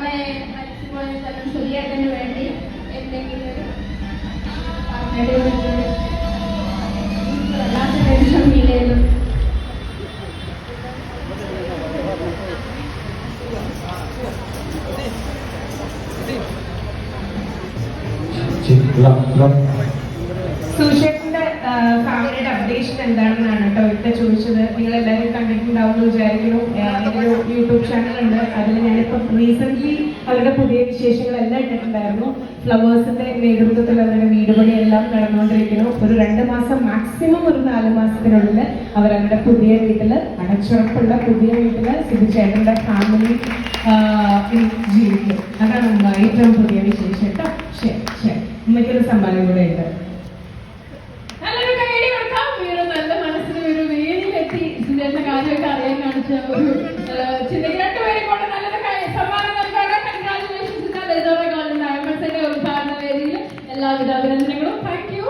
നമ്മളെ അടിച്ചുപോയ സ്ഥലം ശരിയാക്കുന്നതിന് വേണ്ടി എന്തെങ്കിലും വല്ലാത്ത ടെൻഷൻ ഫീൽ ചെയ്യുന്നു സുശേഷം ഫാമിലിയുടെ അപ്ഡേഷൻ എന്താണെന്നാണ് കേട്ടോ ഇവിടെ ചോദിച്ചത്. നിങ്ങൾ എല്ലാവരും കണ്ടിട്ടുണ്ടാവും വിചാരിക്കുന്നു ഒരു യൂട്യൂബ് ചാനൽ ഉണ്ട് അതിൽ ഞാനിപ്പോൾ റീസെന്റ് അവരുടെ പുതിയ വിശേഷങ്ങളെല്ലാം ഇട്ടിട്ടുണ്ടായിരുന്നു. ഫ്ലവേഴ്സിന്റെ നേതൃത്വത്തിൽ അവരുടെ വീട് പണിയെല്ലാം നടന്നുകൊണ്ടിരിക്കുന്നു. ഒരു രണ്ട് മാസം മാക്സിമം ഒരു നാല് മാസത്തിനുള്ളിൽ അവരവരുടെ പുതിയ വീട്ടിൽ അടച്ചുറപ്പുള്ള പുതിയ വീട്ടിൽ സിബിചേട്ടന്റെ ഫാമിലി ജീവിക്കും. അതാണ് ഏറ്റവും പുതിയ വിശേഷം കേട്ടോ. ശരി ശരി. ഉമ്മയ്ക്കൊരു സമ്മാനം കൂടെ ഉണ്ട് നല്ലൊരു കൈയടി കൊടുക്കാം വീട് നല്ല മനസ്സിന് ഒരു സുരേഷിന്റെ കാര്യമൊക്കെ അറിയാൻ കാണിച്ച ഒരു ചിന്തയ്ക്ക് രണ്ടുപേരും കൊണ്ട് നല്ലൊരു സമ്മാനം നൽകാതെ കൺഗ്രാജുലേഷൻസ് ലളിതോടെ ഗോൾഡൻ ഡയമണ്ട്സിന്റെ ഉദ്ഘാടന വേദിയിൽ എല്ലാവിധ അഭിനന്ദനങ്ങളും. Thank you